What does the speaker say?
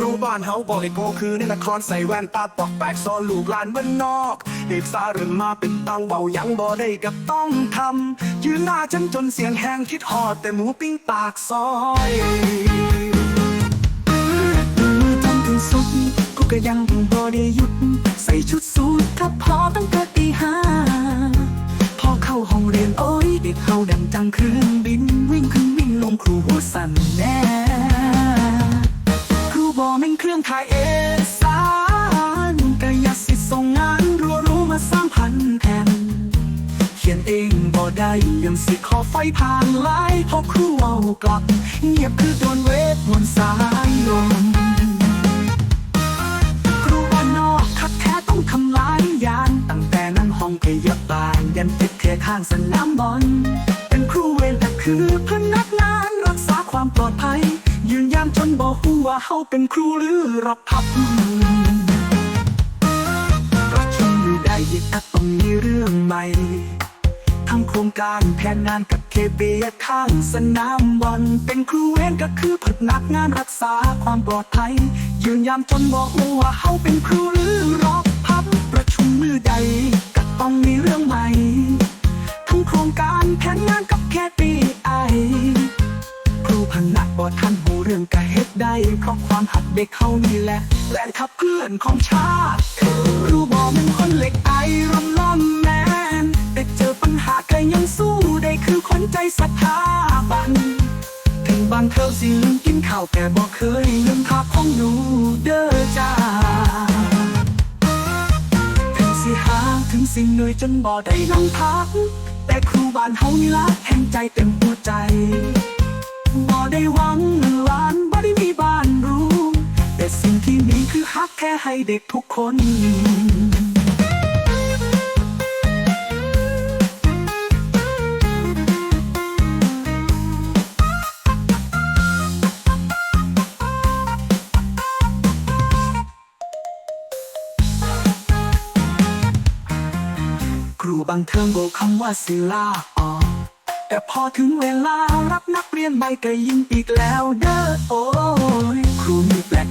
ครูบ้านเฮาบอกให้โกคือในนครใส่แว่นตาปอกแปกซอนลูกหลานบ้านนอกเด็กสาเริ่มมาเป็นตังเบายังบ่ได้กับต้องทำยืนหน้าฉันจนเสียงแห้งคิดหอดแต่หมูปิ้งปากซอยจนถึงสุดกูก็ยังบ่ได้หยุด ใส่ชุดสูทถ้าพอตั้งแต่ตีห้าพอเข้าห้องเรียนโอ้ยเด็กเขาดังจังเครื่องบินวิ่งขึ้นวิ่งลงครูหัวสั่นแน่ แม่งเองถ่ายเอกสารก็อยากสิส่งงานรัวรู้มาสร้างพันแผ่นเขียนเองบ่ได้ยังสิขอไฟผ่านไลน์พอครูเอากลับ เงียบคือโดนเวทมนต์สายลมครูบ้านนอกคัดแท้ต้องทำลายยาน ตั้งแต่นั้นห้องพยาบาลยันติดเทข้างสนามบอลเป็นครูเวรแต่คือพนักงานรักษาความปลอดภัย บอกฮู้ว่าเฮาเป็นครูหรือรับพับประชุมอยู่ได้ยินแต่ต้องมีเรื่องใหม่ทั้งโครงการแผนงานกับเคเบียข้างสนามบอลเป็นครูเวรก็คือพนักงานรักษาความปลอดภัย ยืนยันจนบอกว่าเขาเป็นครูหรือรอบพับประชุมมือใดก็ต้องมีเรื่องใหม่ทั้งโครงการแผนงานกับเคปีไอ บอทันหูเรื่องกะเฮ็ดได้เพราะความหักเด็กเขานี่แหละแรงขับเคลื่อนของชาติครูบอกเป็นคนเหล็กไอรำล่ำแมนแต่เจอปัญหาก็ยังสู้ได้คือคนใจศรัทธาบันถึงบางเทอสิลืมกินข้าวแต่บอกเคยลืมภาพของหนูเด้อจ้าถึงสิหาถึงสิ่งเหนื่อยจนบ่ได้นั่งพักแต่ครูบ้านเฮานี่ละแห่งใจเต็มหัวใจ ได้หวังเงินล้านบ่ได้มีบ้านรู้แต่สิ่งที่มีคือฮักแค่ให้เด็กทุกคนครูบางเทอมบอกคำว่าศิลาออก แต่พอถึงเวลารับนักเรียนใหม่ก็ยิ่งอีกแล้วเด้อโอ้ยครูมีแปลก